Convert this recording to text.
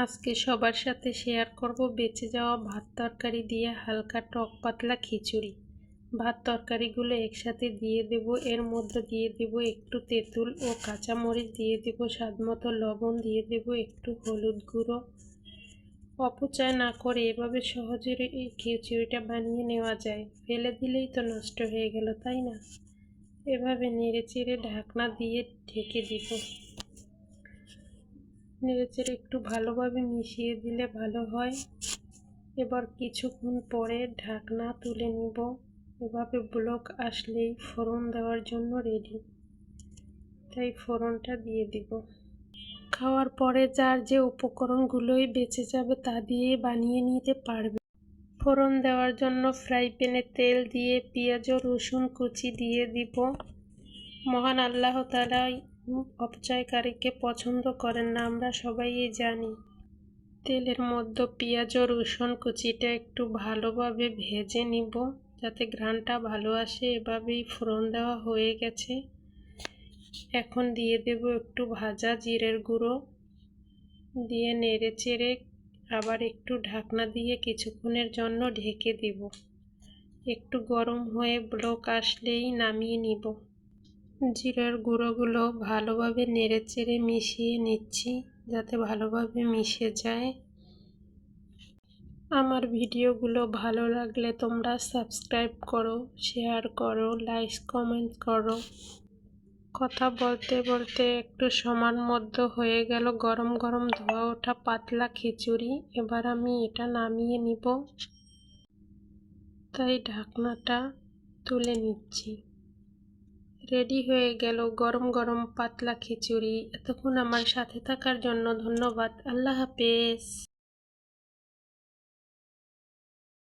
আজকে সবার সাথে শেয়ার করব বেঁচে যাওয়া ভাত তরকারি দিয়ে হালকা টক পাতলা খিচুড়ি। ভাত তরকারিগুলো একসাথে দিয়ে দেব, এর মধ্যে দিয়ে দেব একটু তেঁতুল ও কাঁচামরিচ, দিয়ে দেব স্বাদ মতো লবণ, দিয়ে দেব একটু হলুদ গুঁড়ো। অপচয় না করে এভাবে সহজে এই খিচুড়িটা বানিয়ে নেওয়া যায়। ফেলে দিলেই তো নষ্ট হয়ে গেল, তাই না? এভাবে নেড়ে চেড়ে ঢাকনা দিয়ে ঢেকে দিব। নেড়েচেড়ে একটু ভালোভাবে মিশিয়ে দিলে ভালো হয়। এবার কিছুক্ষণ পরে ঢাকনা তুলে নিব। এভাবে ব্লক আসলেই ফোড়ন দেওয়ার জন্য রেডি তাই ফোড়নটা দিয়ে দিব। খাওয়ার পরে যার যে উপকরণগুলোই বেঁচে যাবে তা দিয়ে বানিয়ে নিতে পারবে। ফোড়ন দেওয়ার জন্য ফ্রাই প্যানে তেল দিয়ে পেঁয়াজ রসুন কুচি দিয়ে দিব। মহান আল্লাহ তালা অপচয়কারীকে পছন্দ করেন না, আমরা সবাই জানি। তেলের মধ্যে পেঁয়াজ ও রসুন কুচিটা একটু ভালোভাবে ভেজে নিব, যাতে ঘ্রাণটা ভালো আসে। এভাবেই ফোড়ন দেওয়া হয়ে গেছে। এখন দিয়ে দেব একটু ভাজা জিরের গুঁড়ো। দিয়ে নেড়ে চেড়ে আবার একটু ঢাকনা দিয়ে কিছুক্ষণের জন্য ঢেকে দেব। একটু গরম হয়ে ব্লক আসলেই নামিয়ে নিব। জিরার গুঁড়োগুলো ভালোভাবে নেড়েচেড়ে মিশিয়ে নিচ্ছি যাতে ভালোভাবে মিশে যায়। আমার ভিডিওগুলো ভালো লাগলে তোমরা সাবস্ক্রাইব করো, শেয়ার করো, লাইক, কমেন্ট করো। কথা বলতে বলতে একটু সমান মধ্য হয়ে গেল গরম গরম ধোয়া ওঠা পাতলা খিচুড়ি, এবার আমি এটা নামিয়ে নিব। তাই ঢাকনাটা তুলে নিচ্ছি। রেডি হয়ে গেল গরম গরম পাতলা খিচুড়ি। এতক্ষণ আমার সাথে থাকার জন্য ধন্যবাদ। আল্লাহ হাফেজ।